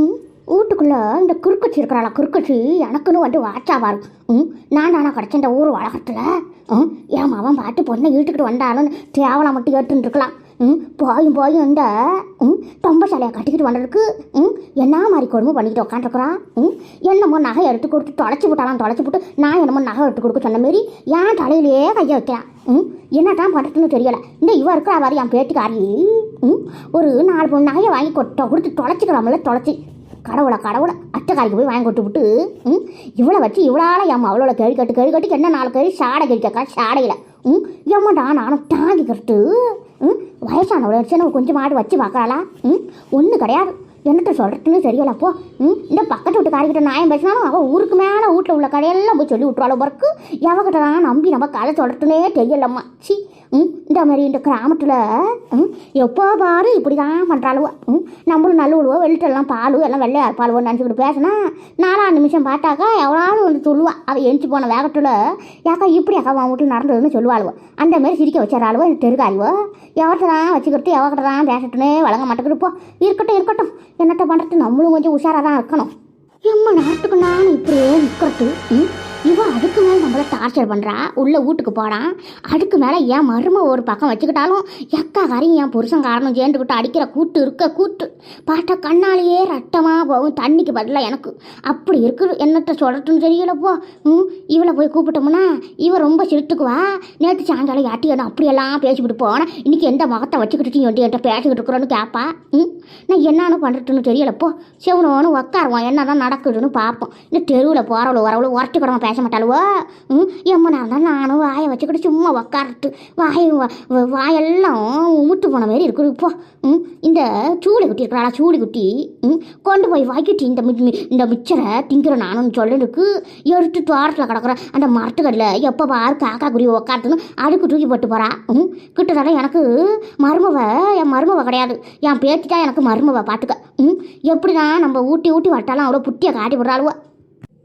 ம்? வீட்டுக்குள்ளே இந்த குறுக்கச்சி இருக்கிறாளா குறுக்கச்சி எனக்குன்னு வந்து வாச்சா வரும் ம்? நான் தானே கிடச்ச இந்த ஊர் வழக்கத்தில் ம்? என் அவன் பாட்டு பொண்ணை இழுத்துக்கிட்டு வந்தாலும் தேவலாம் மட்டும் ஏற்றுன்னு இருக்கலாம். ம்? போயும் போயும் இந்த ம்? தொம்ப சிலையை கட்டிக்கிட்டு வந்ததுக்கு ம்? என்ன மாதிரி கொடுமை பண்ணிக்கிட்டு உட்காந்துருக்குறான் ம்? என்னமோ நகை எடுத்து கொடுத்து தொலைச்சி விட்டாலாம் தொலைச்சி விட்டு நான் என்னமோ நகை எடுத்து கொடுக்க சொன்ன மாரி என் தலையிலேயே கையை வைக்கிறான். ம்? என்ன தான் பண்ணுறதுன்னு தெரியல. இந்த இவ இருக்கிற அவர் என் பேட்டுக்காரி ம்? ஒரு நாலு பொண்ணு நகையை வாங்கி கொட்ட கொடுத்து தொலைச்சிக்கிறோம்ல தொலைச்சி. கடவுளை கடவுளை. அச்சக்காரிக்கு போய் வாங்கி கொட்டு விட்டு ம்? இவ்வளோ வச்சு இவளால என் அவளோட கேள்வி கட்டு கேள்வி கட்டுக்கு என்ன நாலு கேள்வி சாடை கேட்கக்கா சாடையில் ம்? எம்மடா நானும் தாங்கிக்கிறது ம்? வயசானவளை சின்ன கொஞ்சம் மாடு வச்சு பார்க்கறாளா? ம்? ஒன்றும் கிடையாது. என்னட்ட சொல்கிறதுன்னு தெரியல அப்போ ம் இந்த பக்கத்து வீட்டுக்காரிக்கிட்ட நியாயம் பேசினாலும் அவள் ஊருக்கு மேலே வீட்டில் உள்ள கடையெல்லாம் போய் சொல்லி விட்ருவாள் பிறகு எவகிட்ட நம்பி நம்ம கதை சொல்கிறதுனே தெரியலம்மா. சி. இந்த மாதிரி இந்த கிராமத்தில் ம் எப்போ பாரு இப்படி தான் பண்ணுறாளுவோ ம் நம்மளும் நல்ல விடுவோ வெளிட்டெல்லாம் பால் எல்லாம் வெள்ளையார் பாலுவோன்னு நினச்சிக்கிட்டு பேசினா நாலாம் நிமிஷம் பார்த்தாக்கா எவ்வளோ வந்து சொல்லுவா. அவள் எழுந்து போன வேகத்தில் ஏக்கா இப்படி அக்கா அவன் வீட்டில் நடந்ததுன்னு சொல்லுவாளுவோ. அந்த மாதிரி சிரிக்க வச்சிடறாளுவோ எனக்கு தெருக்காளுவோ எவர்கிட்ட தான் வச்சுக்கிட்டு எவர்கிட்ட தான் பேசட்டுனே வழங்க மாட்டேங்கிட்டு போ இருக்கட்டும் இருக்கட்டும். என்னட்ட பண்ணுறது நம்மளும் கொஞ்சம் உஷாராக தான் இருக்கணும். எம்ம நேரத்துக்கு நான் இப்படியே நிற்கிறது ம் இவன் அதுக்கு மேலே நம்மளை டார்ச்சர் பண்ணுறா உள்ளே வீட்டுக்கு போகிறான் அதுக்கு மேலே என் மருமை ஒரு பக்கம் வச்சுக்கிட்டாலும் எக்கா காரையும் என் புருஷன் காரணம் சேர்ந்துக்கிட்டு அடிக்கிற கூட்டு இருக்க கூட்டு பார்த்தா கண்ணாலேயே ரட்டமாக போகும் தண்ணிக்கு பதிலாக எனக்கு. அப்படி இருக்குது என்னத்தை சொல்கிறதுன்னு தெரியலப்போ ம் இவளை போய் கூப்பிட்டோம்னா இவன் ரொம்ப சிரித்துக்குவா. நேற்று சாயங்காலம் யாட்டி என்ன அப்படியெல்லாம் பேசிவிட்டு போனேன் இன்றைக்கி எந்த முகத்தை வச்சுக்கிட்டு வந்து என்கிட்ட பேசிக்கிட்டு இருக்கிறோன்னு கேட்பா ம் நான் என்னன்னு பண்ணுறதுன்னு தெரியலப்போ சிவனோன்னு உக்காருவோம் என்ன தான் நடக்குதுன்னு பார்ப்போம். இந்த தெருவில் போகிறவளோ வரவளோ உரட்டி கிடமா பேச மாட்டாளுவோ ம்? எம்ம நான் தான் நானும் வாயை வச்சுக்கிட்டு சும்மா உக்காரட்டு வாய் வாயெல்லாம் உமுட்டு போன மாதிரி இருக்குது. இப்போ ம்? இந்த சூளி குட்டி இருக்கிறாளா? சூளி குட்டி. ம்? கொண்டு போய் வாய்க்கிட்டு இந்த மி- இந்த மிச்சரை திங்கிற நானும் சொல்லிருக்கு. எடுத்து தோட்டத்தில் கிடக்குற அந்த மரத்துக்கடியில் எப்போ பாரு காக்கா குருவி உக்காரத்துன்னு அடுக்கு தூக்கி போட்டு போகிறா ம்? கிட்டத்தட்ட எனக்கு மருமவ என் மருமவ கிடையாது. என் பேத்தி தான் எனக்கு மருமவ பார்த்துக்க ம்? எப்படி தான் நம்ம ஊட்டி ஊட்டி வட்டாலும் அவ்வளோ புட்டியை காட்டி விடுறாளுவோ?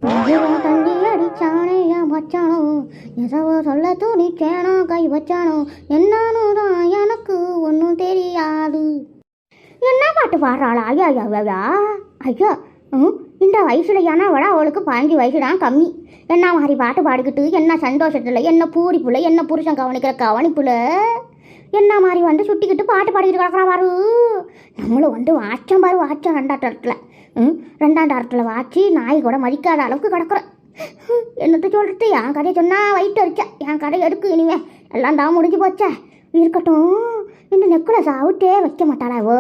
தண்ணி அடிச்சானே என் வச்சானோ? எதவோ சொல்ல துணிச்சேனோ கை வச்சானோ? என்னன்னு தான் எனக்கு ஒன்றும் தெரியாது. என்ன பாட்டு பாடுறாளா? ஐயா ஐயா ஐயா ஐயா. ம் இந்த வயசுல ஏன்னா விட அவளுக்கு பதினஞ்சு வயசு தான் கம்மி. என்ன மாதிரி பாட்டு பாடிக்கிட்டு என்ன சந்தோஷத்தில் என்ன பூரிப்புல என்ன புருஷன் கவனிக்கிற கவனிப்புல என்ன மாதிரி வந்து சுட்டிக்கிட்டு பாட்டு பாடிக்கிட்டு கிடக்குறான் பாரு. நம்மளும் வந்து வாச்சம் பாரு வாச்சம் ரெண்டாட்டத்தில் ம்? ரெண்டாம் தரத்தில் வாச்சி நாய் கூட மதிக்காத அளவுக்கு கிடக்குறேன் என்னத்தை சொல்கிறது என் கதையை சொன்னால் வயிற்று அரிச்சா. என் கதை எடுக்கு இனிமே. எல்லாம் தான் முடிஞ்சு போச்சே. இருக்கட்டும். இந்த நெக்லஸ் அவுட்டே வைக்க மாட்டாளாவோ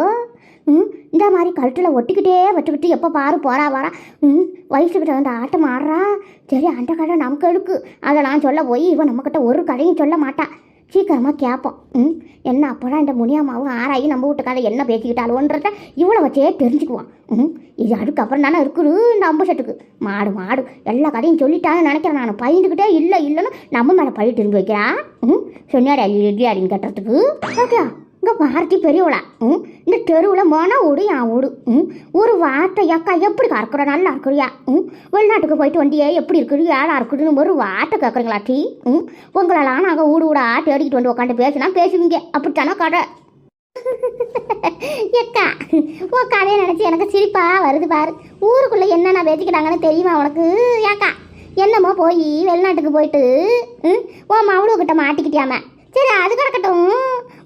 ம்? இந்த மாதிரி கழுத்தில் ஒட்டிக்கிட்டே வச்சுக்கிட்டு எப்போ பாரு போகிறா வாரா? ம்? வயசுக்கிட்ட வந்து ஆட்டம் ஆடுறா? சரி அந்த கடை நமக்கு எடுக்கு. அதை நான் சொல்ல போய் இவன் நம்மக்கிட்ட ஒரு கடையும் சொல்ல மாட்டான் சீக்கிரமாக கேட்போம் ம்? என்ன அப்போதான் இந்த முனியாமாவும் ஆராயி நம்ம வீட்டு என்ன பேசிக்கிட்டாலுன்றத இவ்வளோ வச்சே தெரிஞ்சுக்குவான். ம்? இது அதுக்கப்புறம் தானே இருக்குது இந்த அம்பு செட்டுக்கு மாடு மாடு எல்லா கதையும் சொல்லிட்டாங்கன்னு நினைக்கிறேன் நான். பயந்துக்கிட்டே இல்லை இல்லைன்னு நம்ம மேலே பழி திரும்பி வைக்கிறா? ம்? சொன்னியார் இல்லையா அப்படின்னு கட்டுறதுக்கு? ஓகே இங்கே பார்த்தி பெரியவளா ம்? இந்த தெருவில் மன ஓடு என் ஓடு ம்? ஒரு வார்த்தை அக்கா எப்படி கறக்குற? நல்லா இருக்கிறியா ம்? வெளிநாட்டுக்கு போயிட்டு வண்டியே எப்படி இருக்குது ஏழா இருக்குதுன்னு ஒரு வார்த்தை கேட்குறீங்களா டீ? ம்? உங்களெல்லாம் நாங்கள் ஊடு ஊடா தேடிக்கிட்டு வந்து உட்காந்து பேசினா பேசுவீங்க. அப்படித்தானே கடை எக்கா உன் கதையை நினச்சி எனக்கு சிரிப்பா வருது பாரு. ஊருக்குள்ளே என்னென்ன பேசிக்கிறாங்கன்னு தெரியுமா உனக்கு? ஏக்கா என்னமோ போய் வெளிநாட்டுக்கு போயிட்டு ம், உன் மவளு கிட்ட மாட்டிக்கிட்டியாம. சரி அது கிடக்கட்டும்.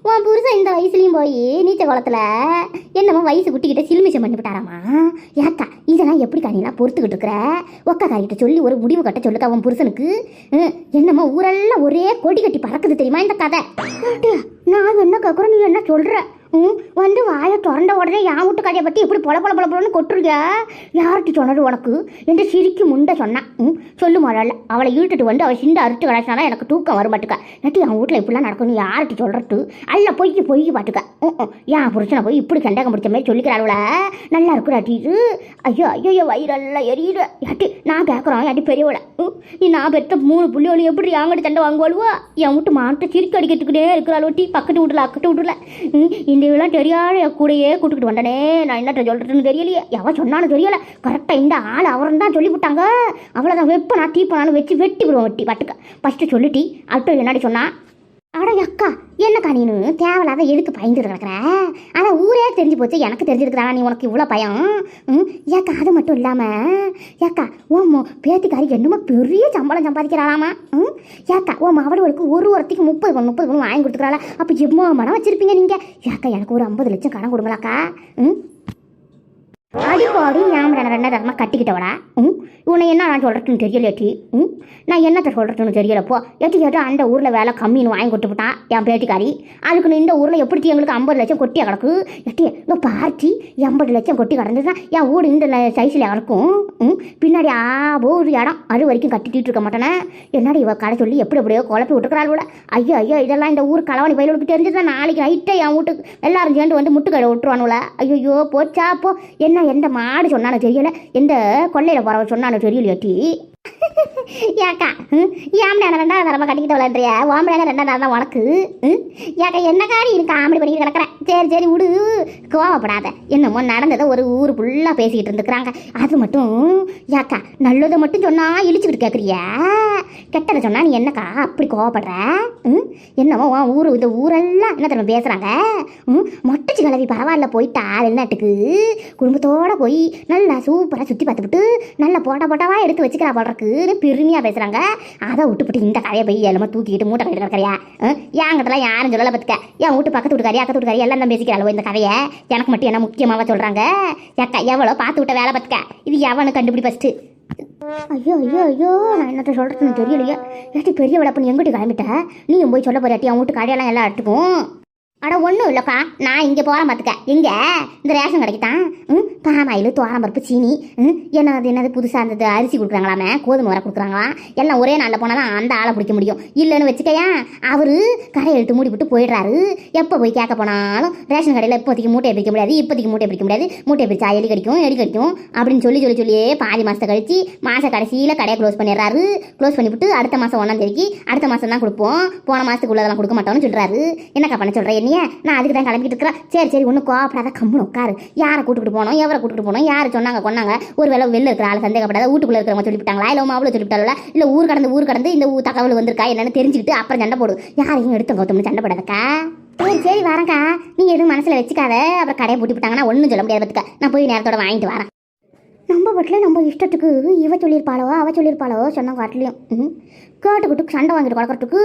உன் புருஷன் இந்த வயசுலையும் போய் நீச்சல் குளத்துல என்னமோ வயசு குட்டிக்கிட்ட சிலுமிச்சம் பண்ணி விட்டாராமா ஏக்கா இதெல்லாம் எப்படி காணிலாம் பொறுத்துக்கிட்டு இருக்கிற? ஒக்கா காரிட்ட சொல்லி ஒரு முடிவு கட்ட சொல்லுக்கா உன் புருஷனுக்கு? என்னமோ ஊரெல்லாம் ஒரே கொடி கட்டி பறக்குது தெரியுமா இந்த கதை? நான் என்ன கேட்குறேன் நீ என்ன சொல்கிற ம்? வந்து வாயை திறந்த உடனே என் வீட்டு கதையை பற்றி எப்படி பொல பொல பொல பொலன்னு கொட்டுருக்கியா யார்கிட்ட சொன்னது உனக்கு? என்று சிரிக்கு முண்டை சொன்னான். ம்? சொல்லு முதல்ல. அவளை இழுத்துட்டு வந்து அவள் சிண்ட அறுத்து கிடச்சினாலும் எனக்கு தூக்கம் வர மாட்டுக்கா நட்டு என் வீட்டில் இப்படிலாம் நடக்கணும் யார்கிட்ட சொல்கிறது அல்ல பொய்க்கு பொய்க்கு பாட்டுக்க ம் ம். என் புருஷனை போய் இப்படி சண்டகம் பிடிச்ச மாதிரி சொல்லிக்கிறாள் நல்லா இருக்குடா டீரு ஐயோ ஐயோ ஐயோ வயிறெல்லாம் எரியுது. யாட்டி நான் கேட்குறோம் யாட்டி பெரியவளை. நீ நான் பெற்ற மூணு புள்ளியோடு எப்படி யாங்கிட்ட சண்டை வாங்குவாளுவோ? என் வீட்டு மாட்டை சிரிக்க அடிக்கிறதுக்குனே இருக்கிறாள் ஒட்டி பக்கத்து வீட்டில் அக்கத்து வீட்டில். ம், தெரியாத என் கூடயே கூட்டுக்கிட்டு வந்தனே. நான் என்ன சொல்கிறதுன்னு தெரியலையே. எவன் சொன்னாலும் தெரியலை. கரெக்டாக இந்த ஆள் அவரும் தான் சொல்லிவிட்டாங்க. அவ்வளோதான் வெப்ப நான் தீப்பனாலும் வச்சு வெட்டி விடுவோம் வெட்டி. பட்டுக்க ஃபஸ்ட்டு சொல்லிட்டி. அடுத்து என்னடி சொன்னா? அட அக்கா என்னக்கா நீனு? தேவையில்லாத எதுக்கு பயந்துட்டு கிடக்குற? அதான் ஊரே தெரிஞ்சு போச்சு எனக்கு தெரிஞ்சிருக்கிறா நீ உனக்கு இவ்வளோ பயம்? ம்? ஏக்கா அது மட்டும் இல்லாமல் ஏக்கா ஓம்மா பேத்திக்காரி என்னமோ பெரிய சம்பளம் சம்பாதிக்கிறாளாமா? ம்? ஏக்கா ஓ மாவடுவளுக்கு ஒரு ஒருத்திக்கு முப்பது பவுன் முப்பது பவுன் வாங்கி கொடுத்துக்கிறாளா? அப்போ எவ்வளோ மனம் வச்சுருப்பீங்க நீங்கள் ஏக்கா எனக்கு ஒரு ஐம்பது லட்சம் கடன் கொடுங்களாக்கா? ம்? அடிப்பாடி ஞாபகம் ரெண்டு ரெண்டாயிரமா கட்டிக்கிட்டவடா ம் உன்னை என்ன நான் சொல்கிறதுன்னு தெரியல ஏட்டி ம் நான் என்னத்தை சொல்கிறதுன்னு தெரியலப்போ எட்டி கேட்டு அந்த ஊரில் வேலை கம்மின்னு வாங்கி கொடுத்துட்டான் என் பேட்டிக்காரி அதுக்கு இந்த ஊரில் எப்படி எங்களுக்கு ஐம்பது லட்சம் கொட்டி கிடக்கு? எட்டி இன்னும் பார்த்தி எண்பது லட்சம் கொட்டி கிடந்ததுன்னா என் வீடு இந்த சைஸில் இருக்கும் ம் பின்னாடி ஆ ஒரு இடம் அது வரைக்கும் கட்டிட்டு இருக்க மாட்டேனே. என்னடி இவ கடை சொல்லி எப்படி எப்படியோ குழப்பி விட்டுக்கிறாள் ஐயோ ஐயோ இதெல்லாம் இந்த ஊர் கலவணி பயிலுக்கு தெரிஞ்சதுன்னா நாளைக்கு நைட்டே என் வீட்டுக்கு எல்லாரும் சேர்ந்து வந்து முட்டுக்கடை விட்டுருவானுல. ஐயோ போச்சா அப்போ என்ன எந்த மாடு சொன்னானோ தெரியல? எந்த கொள்ளையில் போகிறவ சொன்னானோ தெரியலையாட்டி ஏக்கா ம்? ஏம்டா ரெண்டாவது தரமா கட்டிக்கிட்டு விளாண்டுறியா ஓம்படான ரெண்டாவது தான் உனக்கு ம்? ஏக்கா என்ன காடி இருக்கு? காமெடி பண்ணிட்டு கிடக்குறேன் சரி சரி விடு. கோவப்படாத. என்னமோ நடந்ததை ஒரு ஊர் ஃபுல்லாக பேசிக்கிட்டு இருந்துக்கிறாங்க. அது மட்டும் ஏக்கா நல்லதை மட்டும் சொன்னால் இழிச்சுக்கிட்டு கேட்குறியா கெட்டதை சொன்னால் நீ என்னக்கா அப்படி கோவப்படுற? ம்? என்னமோ உன் ஊர் இந்த ஊரெல்லாம் என்ன தரமா பேசுகிறாங்க ம்? மொட்டச்சு கிளவி பரவாயில்ல போயிட்டா வெளிநாட்டுக்கு. குடும்பத்தோடு போய் நல்லா சூப்பராக சுற்றி பார்த்துவிட்டு நல்லா போட்டா போட்டாவாக எடுத்து வச்சுக்கிறா போடுறக்குன்னு பெருமையாக பேசுகிறாங்க அதை விட்டுப்புட்டு இந்த கதையை போய் எல்லாமே தூக்கிட்டு மூட்டை கட்டிட்டு ஏன் என்கிட்டலாம் யாரும் சொல்லலை பார்த்துக்க? என் வீட்டு பக்கத்து வீட்டுக்காரி அக்கத்து வீட்டுக்காரி எல்லாம் தான் பேசிக்கிறாளோ இந்த கதையை? எனக்கு மட்டும் என்ன முக்கியமாக சொல்கிறாங்க ஏக்கா எவ்வளோ பார்த்து விட்ட வேலை பார்த்துக்க? இது எவனு கண்டுபிடி ஃபஸ்ட்டு ஐயோ ஐயோ ஐயோ நான் என்னத்த சொல்கிறதுன்னு தெரியலையே. ஏட்டி பெரிய விடப்பு நீ எங்கிட்டு கிளம்பிட்ட? நீயும் போய் சொல்ல போறியாட்டி? அவன் வீட்டு கடையெல்லாம் எல்லாம் எடுத்துக்கும். அட ஒன்றும் இல்லைக்கா நான் இங்கே போகிறேன் பார்த்துக்க எங்கே? இந்த ரேஷன் கடைக்கு தான் ம்? பாமாயில் பருப்பு சீனி ம்? என்னது என்னது புதுசாக இருந்தது? அரிசி கொடுக்குறாங்களாமே? கோதுமை வர கொடுக்குறாங்களாம் எல்லாம் ஒரே நாளில் போனால் தான் அந்த ஆளை பிடிக்க முடியும். இல்லைன்னு வச்சுக்கையா அவர் கடை எடுத்து மூடி விட்டு போயிடுறாரு. எப்போ போய் கேட்க போனாலும் ரேஷன் கடையில் இப்போதைக்கு மூட்டையை பிடிக்க முடியாது இப்போதைக்கு மூட்டையை பிடிக்க முடியாது. மூட்டையை பிடிச்சா எலி கடிக்கும் எலி கடிக்கும் அப்படின்னு சொல்லி சொல்லி சொல்லியே பாதி மாதத்தை கழிச்சு மாத கடைசியில் கடையை க்ளோஸ் பண்ணிடுறாரு. க்ளோஸ் பண்ணிவிட்டு அடுத்த மாதம் ஒன்றாம் தேதிக்கு அடுத்த மாதம் தான் கொடுப்போம். போன மாதத்துக்கு உள்ளதெல்லாம் கொடுக்க மாட்டோம்னு சொல்கிறாரு என்னக்கா பண்ண சொல்கிறேன் என்னைய நான் அதுக்கு தான் கிளம்பிட்டு இருக்கிறேன். சரி சரி ஒன்றும் கோவப்படாத கம்முன்னு உட்காரு. யாரை கூட்டுக்கிட்டு போனோம் எவரை கூட்டிட்டு போனோம் யார் சொன்னாங்க கொண்டாங்க ஒரு வேளை வெளில இருக்கிற ஆள் சந்தேகப்படாத வீட்டுக்குள்ளே இருக்கிறவங்க சொல்லிவிட்டாங்களா? இல்லை மாவுல சொல்லிவிட்டாங்களா இல்லை ஊர் கடந்து ஊர் கடந்து இந்த ஊர் தகவல் வந்திருக்கா என்னன்னு தெரிஞ்சுக்கிட்டு அப்புறம் சண்டை போடு. யாரையும் எடுத்து கௌத்தம்னு சண்டை போடாதக்கா. சரி சரி வரேன்க்கா. நீ எதுவும் மனசில் வச்சுக்காத. அப்புறம் கடையை பூட்டி விட்டாங்கன்னா ஒன்றும் சொல்ல முடியாது பார்த்துக்க. நான் போய் நேரத்தோட வாங்கிட்டு வரேன். நம்ம வீட்டில் நம்ம இஷ்டத்துக்கு இவ சொல்லியிருப்பாளோ அவ சொல்லியிருப்பாளோ சொன்ன காட்டிலையும் ம் கேட்டுக்கிட்டு சண்டை வாங்கிட்டு கொடுக்கறதுக்கு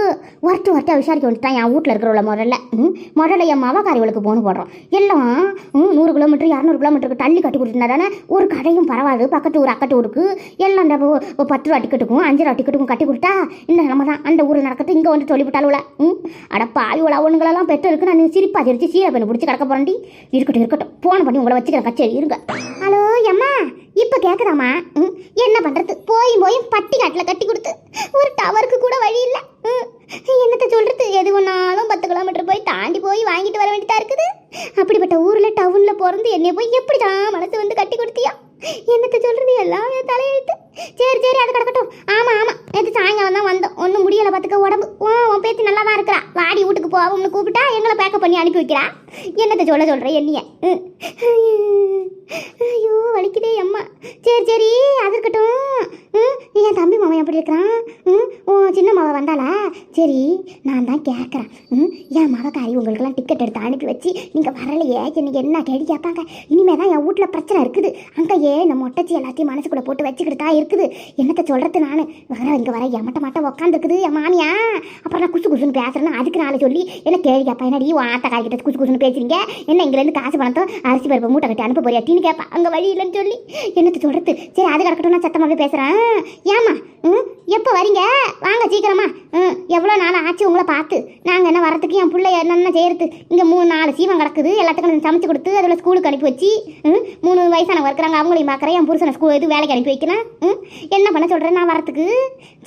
வரட்டு ஒருத்தா விசாரிக்க வந்துட்டான் என் வீட்டில் இருக்கிறவள முதல்ல. ம் முதல்ல என் மவக்காரிகளுக்கு போன போடுறோம் எல்லாம் நூறு கிலோமீட்டர் இரநூறு கிலோமீட்டருக்கு தள்ளி கட்டி கொடுத்துருந்தா தானே ஒரு கடையும் பரவாது பக்கத்து ஊர் அக்கத்து ஊருக்கு. எல்லாம் அந்த பத்து ரூபா டிக்கெட்டுக்கும் அஞ்சு ரூபா டிக்கெட்டுக்கும் கட்டி கொடுத்தா இந்த நம்ம தான் அந்த ஊரில் நடக்கிறது இங்கே வந்து சொல்லிவிட்டாளுல ம் அடப்பா இவ்வளோ ஒன்றுங்களெல்லாம் பெற்று இருக்கு நான் சிரிப்பா தெரிச்சு சீரை பண்ணி பிடிச்சி கிடக்க போகிறேன்டி இருக்கட்டும் இருக்கட்டும். ஃபோன் பண்ணி உங்களை வச்சுக்கிறேன் கச்சேரி இருங்க. ஹலோ அம்மா இப்போ கேட்குறாமா ம் என்ன பண்ணுறது போய் போய் பட்டி காட்டில் கட்டி கொடுத்து ஒரு அவருக்கு கூட வழி இல்லை. ம். என்னத்த சொல்கிறது எது ஒன்றாலும் பத்து கிலோமீட்டர் போய் தாண்டி போய் வாங்கிட்டு வர வேண்டியதா இருக்குது? அப்படிப்பட்ட ஊரில் டவுனில் பிறந்து என்னை போய் எப்படி தான் மனசு வந்து கட்டி கொடுத்தியா? என்னத்தை சொல்கிறது எல்லாம் தலையெழுத்து. சரி சரி அது கிடக்கட்டும். ஆமாம் ஆமாம் நேற்று சாயங்காலம் தான் வந்தோம். ஒன்றும் முடியலை பார்த்துக்க உடம்பு. ஓ உன் பேத்தி நல்லா தான் இருக்கிறா. வாடி வீட்டுக்கு போவோம்னு கூப்பிட்டா எங்களை பேக்கப் பண்ணி அனுப்பி வைக்கிறா. என்னத்த சொல்ல சொல்கிற என்னைய? ஐயோ வலிக்குதே அம்மா. சரி சரி அது இருக்கட்டும். ம் என் தம்பி மாமன் எப்படி இருக்கிறான்? ஓ சின்ன மாவன் வந்தாளா? சரி நான் தான் கேட்குறேன். ம் என் மகக்காரி உங்களுக்கெல்லாம் டிக்கெட் எடுத்து அனுப்பி வச்சு நீங்கள் வரலையே. எனக்கு என்ன கேள்வி கேட்பாங்க? இனிமேல் தான் என் வீட்டில் பிரச்சனை இருக்குது. அங்கேயே நம்ம மொட்டச்சி எல்லாத்தையும் மனசுக்குள்ளே போட்டு வச்சுக்கிட்டு தான் இருக்குது. என்னத்த சொல்கிறது நான்? வர இங்கே வர எமட்ட மாட்ட உக்காந்துருக்குது என் மாமியா. அப்புறம் நான் குசு குசுன்னு பேசுகிறேன்னு அதுக்கு நாளை சொல்லி என்ன கேள்வி கேட்பா? என்னடி ஆத்த காய்கிட்ட குசு குசுன்னு பேசுறீங்க? என்ன இங்கேருந்து காசு பணத்தோ அரிசி பருப்பு மூட்டை கட்டி அனுப்ப போறியாட்டின்னு கேட்பா அங்கே வழி இல்லைன்னு சொல்லி என்னத்தை சொல்கிறது சரி அது கிடக்கட்டும். நான் சத்தமாகவே பேசுகிறேன் ஏமா ம் எப்போ வரீங்க? வாங்க சீக்கிரமா. ம் எவ்வளோ நாள் ஆச்சு உங்களை பார்த்து? நாங்கள் என்ன வரத்துக்கு என் பிள்ளை என்னென்ன செய்யறது? இங்கே மூணு நாலு சீவம் கிடக்குது. எல்லாத்துக்கும் சமைச்சு கொடுத்து அதில் ஸ்கூலுக்கு அனுப்பி வச்சு ம் மூணு வயசானவங்க இருக்கிறாங்க அவங்களையும் பார்க்குறேன். என் புருஷனை ஸ்கூல் இது வேலைக்கு அனுப்பி வைக்கிறேன். ம் என்ன பண்ண சொல்கிறேன் நான் வரத்துக்கு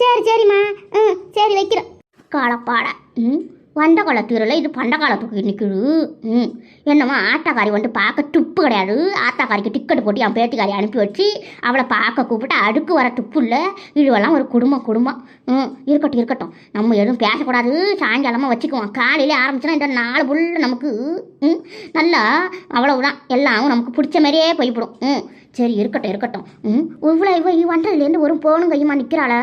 சரி சரிம்மா. ம் சரி வைக்கிறேன். காலப்பாடை. ம் வந்த காலத்தீரில் இது பண்ட காலத்துக்கு நிற்குது ம். என்னம்மா ஆட்டாக்காரி வந்து பார்க்க துப்பு கிடையாது. ஆத்தாக்காரிக்கு டிக்கெட் போட்டு என் பேட்டிக்காரி அனுப்பி வச்சு அவளை பார்க்க கூப்பிட்டு அடுக்கு வர துப்பு இல்லை இதுவெல்லாம் ஒரு குடும்பம் குடும்பம். ம். இருக்கட்டும் இருக்கட்டும். நம்ம எதுவும் பேசக்கூடாது. சாயங்காலமாக வச்சுக்குவோம். காலையிலே ஆரம்பிச்சுன்னா இந்த நாலு புள்ள நமக்கு ம். நல்லா அவ்வளவுதான். எல்லாம் நமக்கு பிடிச்ச மாதிரியே போய்விடும். ம். சரி இருக்கட்டும் இருக்கட்டும். ம்? இவ்வளோ இவ இவ வந்ததுலேருந்து ஒரு போனும் கையுமா நிற்கிறாள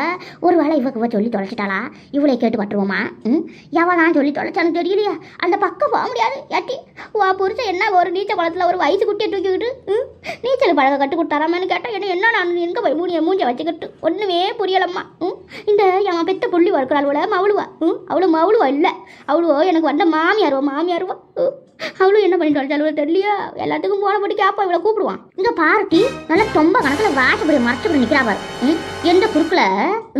ஒரு வேளை இவ இவ சொல்லி தொலைச்சிட்டாளா? இவளை கேட்டு பட்டுருவோமா? ம்? எவளாம் சொல்லி சொல்லி தொலைச்சான்னு தெரியலையா? அந்த பக்கம் போக முடியாது. ஏட்டி வா புருஷன் என்ன ஒரு நீச்சல் குளத்துல ஒரு வயசு குட்டியை தூக்கிக்கிட்டு ம், நீச்சல் பழக கட்டு கொடுத்தாராமன்னு கேட்டால் என்ன என்ன நான் எங்கே போய் மூடிய மூஞ்ச வச்சுக்கிட்டு? ஒன்றுமே புரியலம்மா. ம்? இந்த என் பெத்த புள்ளி இருக்கிறாள் மவளுவா. ம்? அவளும் மவளுவா இல்லை. அவளுவோ எனக்கு வந்த மாமியாருவா மாமியாருவா. அவளும் என்ன பண்ணிட்டு வந்தாலும் தெரியலையா? எல்லாத்துக்கும் போன போட்டு கேப்பா இவளை கூப்பிடுவான். இங்க பாரட்டி நல்லா தொம்ப கணக்குல வாசப்படி மறைச்சுப்படி நிக்கிறா பாரு. எந்த குறுக்கில்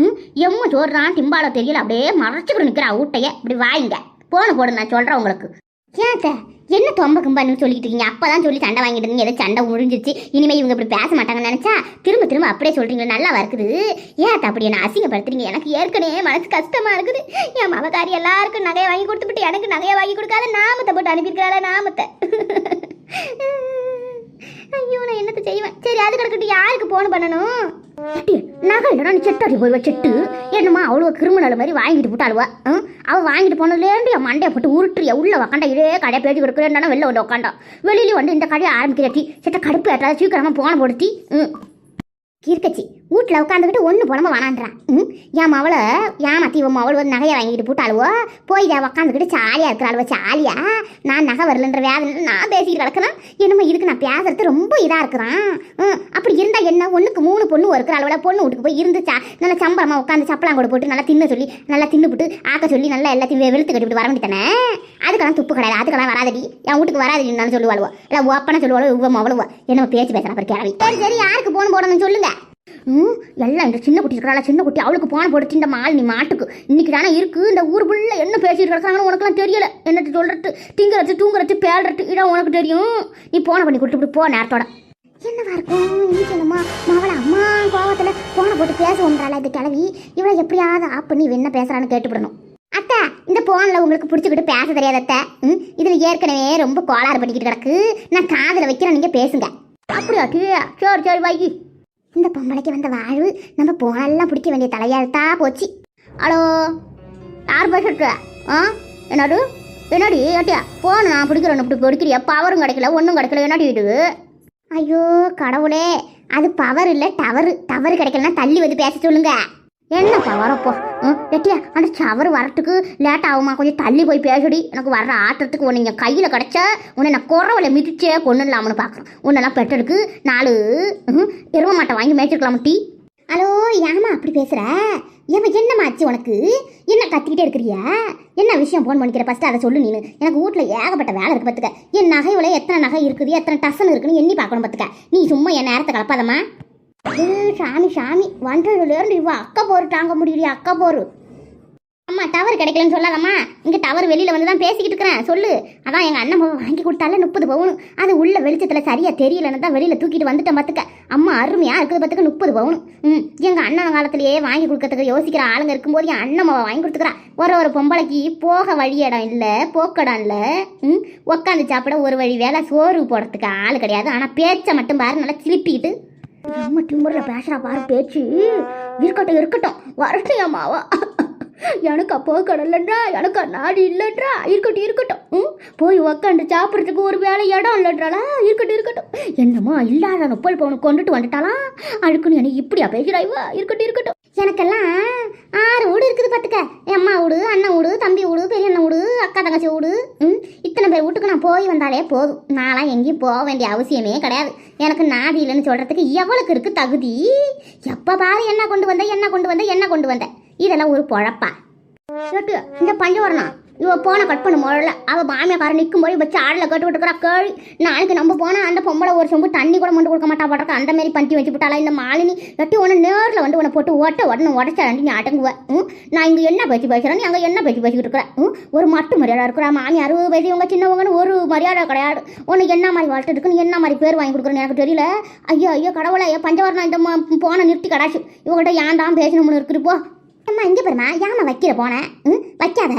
ம் எம்ம சோறுறான் திம்பால தெரியல அப்படியே மறைச்சுப்படி நிக்கிறா ஊட்டைய. இப்படி வாங்க போன போடு நான் சொல்கிறேன் உங்களுக்கு. ஏத்த என்ன தொம்ப கும்பான்னு சொல்லிட்டு இருக்கீங்க? அப்பதான் சொல்லி சண்டை வாங்கிட்டு இருந்தீங்க. ஏதோ சண்டை முடிஞ்சிச்சு இனிமே இவங்க இப்படி பேச மாட்டாங்கன்னு நினைச்சா திரும்ப திரும்ப அப்படியே சொல்றீங்க நல்லா இருக்குது ஏன் அப்படி என்ன அசிங்கப்படுத்துறீங்க? எனக்கு ஏற்கனவே மனசு கஷ்டமா இருக்குது. என் மவகாரி எல்லாருக்கும் நகையை வாங்கி கொடுத்துட்டு எனக்கு நகையை வாங்கி கொடுக்காத நாமத்தை போட்டு அனுப்பியிருக்கிறாள நாமத்தை. ஐயோ நான் என்னத்தை செய்வேன்? சரி அது கிடக்கட்டு யாருக்கு போன் பண்ணணும்? நகை இல்லைனா நீ செட்டாடி போய் செட்டு. என்னம்மா அவ்வளோ கிரிமினல் மாதிரி வாங்கிட்டு போட்டாளுவா ம் அவள் வாங்கிட்டு போனதுலேருந்து என் மண்டையை போட்டு உருட்டுறியா? உள்ள உக்காண்டா இதே கடையை பேச்சு கொடுக்குறேன்னா வெளில வந்து உக்காண்டா வெளியில வந்து இந்த கடையை ஆரம்பிக்கிறாட்டி செட்ட கடுப்பு ஏற்றாத சீக்கிரமா போன போடுத்தி ம். கீர்க்கச்சி வீட்டில் உட்காந்துக்கிட்டு ஒன்று புலம்ப வேணான்றான். ம்? என் மவளை ஏமாத்தி உன் மவள் வந்து நகையை வாங்கிட்டு போட்டாளுவோ? போய் இதை உட்காந்துக்கிட்டு ஜாலியாக இருக்கிறாளுவோ? ஜாலியா? நான் நகை வரலன்ற வேதனை நான் பேசிக்கிட்டு கிடக்கிறேன். என்னமோ இதுக்கு நான் பேசுறது ரொம்ப இதாக இருக்கிறான். ம் அப்படி இருந்தால் என்ன? ஒன்றுக்கு மூணு பொண்ணு இருக்கிறாளோட பொண்ணு வீட்டுக்கு போய் இருந்து சா நல்லா சம்பளமாக உட்காந்து சப்பளாங்கூட போட்டு நல்லா தின்ன சொல்லி நல்லா தின்னுபிட்டு ஆக்க சொல்லி நல்லா எல்லாத்தையும் வெளுத்து கட்டிவிட்டு வர வேண்டித்தானே அதுக்கெல்லாம் துப்பு கிடையாது. அதுக்கெல்லாம் வராதடி. என் வீட்டுக்கு வராதடி நான் சொல்லுவாளுவோ. இல்லை ஒப்பனை சொல்லுவாளோ இவ்வளோ மவளுவோ. என்னமோ பேச்சு பேசுகிறேன் அப்புறம் கிளவி சரி சரி யாருக்கு போன் போடணும்னு சொல்லுங்கள் ம்? எல்லாம் இந்த சின்ன குட்டி இருக்கிறாள்? சின்ன குட்டி. அவளுக்கு போன போடுச்சு இந்த மால் நீ மாட்டுக்கு. இன்னைக்கு தானே இருக்கு. இந்த ஊர் புள்ள என்ன பேசிட்டு இருக்காங்கன்னு உனக்குலாம் தெரியல. என்னட்டு சொல்றது? திங்கிறது தூங்குறது பேடுறது இடம் உனக்கு தெரியும். நீ போன பண்ணி கொடுத்துட்டு போ நேரத்தோட. என்னவா இருக்கும்? இன்னைக்கு என்னமா மாவள அம்மா கோவத்தில் போன போட்டு பேச பேசுவோம்ன்றால இந்த கிளவி இவளை எப்படியாவது ஆப் பண்ணி என்ன பேசுறான்னு கேட்டுவிடணும். அத்தை இந்த போனில் உங்களுக்கு பிடிச்சிக்கிட்டு பேச தெரியாத அத்தை. ம்? இதில் ஏற்கனவே ரொம்ப கோளாறு பண்ணிக்கிட்டு கிடக்கு. நான் காதில் வைக்கிறேன். நீங்க பேசுங்க. அப்படியா சரி சரி வைகி இந்த பொம்பளைக்கு வந்த வாழ்வு நம்ம போனெல்லாம் பிடிக்க வேண்டிய தலையாழ்த்தா போச்சு. ஹலோ யார் பேசுறது ஆ? என்னடு என்னடி ஏட்டியா? போன நான் பிடிக்கிறேன் இப்படி பிடிக்கிறியா பவரும் கிடைக்கல ஒன்றும் கிடைக்கல. என்னடி இது? ஐயோ கடவுளே அது பவர் இல்லை டவர் டவர் கிடைக்கலன்னா தள்ளி வந்து பேச சொல்லுங்க. என்ன பவரப்போ ம் எட்டியா? அந்த சவர் வரத்துக்கு லேட் ஆகுமா? கொஞ்சம் தள்ளி போய் பேசுடி. எனக்கு வர்ற ஆத்திரத்துக்கு உன்னை என் கையில் கிடச்சா உன்னை நான் குறவில் மிதிச்சே கொண்டுலாம்னு பார்க்குறேன் உன்னெல்லாம் பெட்டருக்கு நாலு ம், எருவ மாட்டை வாங்கி மேய்ச்சிருக்கலாம் டீ? ஹலோ ஏமா அப்படி பேசுகிற ஏமா என்னமாச்சு உனக்கு? என்ன கத்திக்கிட்டே இருக்கிறியா? என்ன விஷயம் ஃபோன் பண்ணிக்கிற? ஃபஸ்ட்டு அதை சொல்லு நீனு. எனக்கு வீட்டில் ஏகப்பட்ட வேலை இருக்குது பார்த்துக்க என் நகை எத்தனை நகை இருக்குது எத்தனை டசன் இருக்குன்னு எண்ணி பார்க்கணும் பார்த்துக்க நீ சும்மா என் நேரத்தை கலப்பாதம்மா. சாமி சாமி. வந்ததுலேருந்து இவ அக்கா போரு தாங்க முடியலையா அக்கா போரு. அம்மா டவர் கிடைக்கலன்னு சொல்லாதம்மா. இங்கே டவர் வெளியில் வந்து தான் பேசிக்கிட்டு இருக்கிறேன். சொல்லு. அதான் எங்கள் அண்ணன் வாங்கி கொடுத்தால முப்பது பவுன். அது உள்ள வெளிச்சத்தில் சரியாக தெரியலன்னு தான் வெளியில் தூக்கிட்டு வந்துட்டேன் பார்த்துக்க அம்மா அருமையாக இருக்குது பார்த்துக்க முப்பது பவுன். ம் எங்கள் அண்ணன் காலத்திலேயே வாங்கி கொடுக்கறதுக்கு யோசிக்கிற ஆளுங்க இருக்கும்போது என் அண்ணன் வாங்கி கொடுத்துக்கிறா. ஒரு ஒரு பொம்பளைக்கு போக வழி இடம் இல்லை போக்கடம் இல்லை. ம் உட்காந்து சாப்பிட ஒரு வழி வேலை சோறு போடுறதுக்கு ஆள் கிடையாது. ஆனால் பேச்சை மட்டும் பாரு நல்லா சிலிப்பிக்கிட்டு நம்ம டிம்பரில் பேசுகிறா பாரு பேச்சு. இருக்கட்டும் இருக்கட்டும். வரட்டும் என் மாவா. எனக்கு அப்போ கடலன்றா எனக்கு நாடு இல்லைன்றா. இருக்கட்டும் இருக்கட்டும். ம்? போய் உக்காந்து சாப்பிட்றதுக்கு ஒரு வேலை இடம் இல்லைன்றாளா? இருக்கட்டும் இருக்கட்டும். என்னமோ இல்லாத நொப்பல் பவுன் கொண்டுட்டு வந்துட்டாளா? அழுக்குன்னு எனக்கு இப்படியா பேசுகிறாய்வா இருக்கட்டும் இருக்கட்டும். எனக்கெல்லாம் ஆறு வீடு இருக்குது பார்த்துக்க. என் அம்மா வீடு அண்ணன் வீடு தம்பி வீடு பெரிய அண்ணன் வீடு அக்கா தங்கச்சி வீடு ம்? இத்தனை பேர் வீட்டுக்கு நான் போய் வந்தாலே போதும். நான்லாம் எங்கேயும் போக வேண்டிய அவசியமே கிடையாது. எனக்கு நாதி இல்லைன்னு சொல்கிறதுக்கு எவ்வளோக்கு இருக்குது தகுதி? எப்போ பாரு என்ன கொண்டு வந்த என்ன கொண்டு வந்த என்ன கொண்டு வந்த? இதெல்லாம் ஒரு பொழப்பா. கேட்டு இந்த பஞ்சவரணம் இவ போன கட் பண்ண முதல்ல. அவள் மாமியாக்காரன் நிற்கும் போது வச்சு ஆடில் கட்டு விட்டுக்கிறா கேள்வி நாளைக்கு நம்ம போனால் அந்த பொம்பளை ஒரு சொம்பு தண்ணி கூட மண்டு கொடுக்க மாட்டா பட்டக்க அந்த மாதிரி பண்டி வச்சு விட்டாளா? இந்த மாலினி எட்டி உன நேரில் வந்து உன்னை போட்டு ஓட்ட உடனே உடச்சா நீ அடங்குவேன் ம் நான் இங்கே என்ன பேச்சு பேசுகிறேன் நீ அங்கே என்ன பேச்சு பேசிக்கிட்டு இருக்கிறேன் ம் ஒரு மட்டு மரியாதை இருக்கிறா மாமி அறுபது பேசி உங்கள் சின்னவங்கன்னு ஒரு மரியாதை கிடையாது. உனக்கு என்ன மாதிரி வாழ்த்து நீ என்ன மாதிரி பேர் வாங்கி கொடுக்குறேன்னு எனக்கு தெரியல. ஐயோ ஐயோ கடவுளை ஐயோ பஞ்சவரணம் இந்த போன நிறுத்தி கடாச்சு. இவங்ககிட்ட ஏன் தான் பேசணும்னு இருக்குது போ. அம்மா இங்கே பாருமா ஏமா வைக்கிற போனேன் ம் வைக்காத.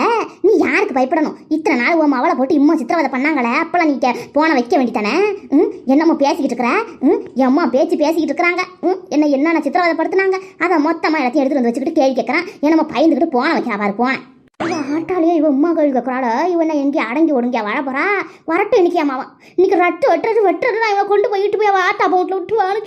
நீ யாருக்கு பயப்படணும்? இத்தனை நாள் உன் மவளை போட்டு இம்மா சித்திரவதை பண்ணாங்களே அப்பெல்லாம் நீ கே- போன வைக்க வேண்டித்தானே ம் என்னம்மா பேசிக்கிட்டு இருக்கிற? ம் எம்மா பேச்சு பேசிக்கிட்டு இருக்கிறாங்க. ம் என்ன என்னென்ன சித்திரவதை படுத்துனாங்க அதை மொத்தமாக எல்லாத்தையும் எடுத்துகிட்டு வந்து வச்சுக்கிட்டு கேள்வி கேட்குறான் என்னம்மா பயந்துக்கிட்டு போன வைக்கிறா பாரு போனேன் இவ ஆட்டாலேயே இவன் உமா கோயில் கேட்குறாளோ இவனை எங்கேயும் அடங்கி ஒடுங்கியா வாழ போறா? வரட்டும் இன்னைக்கு அம்மாவா இன்னைக்கு ரட்டு வெட்டுறது வெட்டுறது இவன் கொண்டு போயிட்டு போய் அவ ஆத்தா விட்டு விட்டுருவான்னு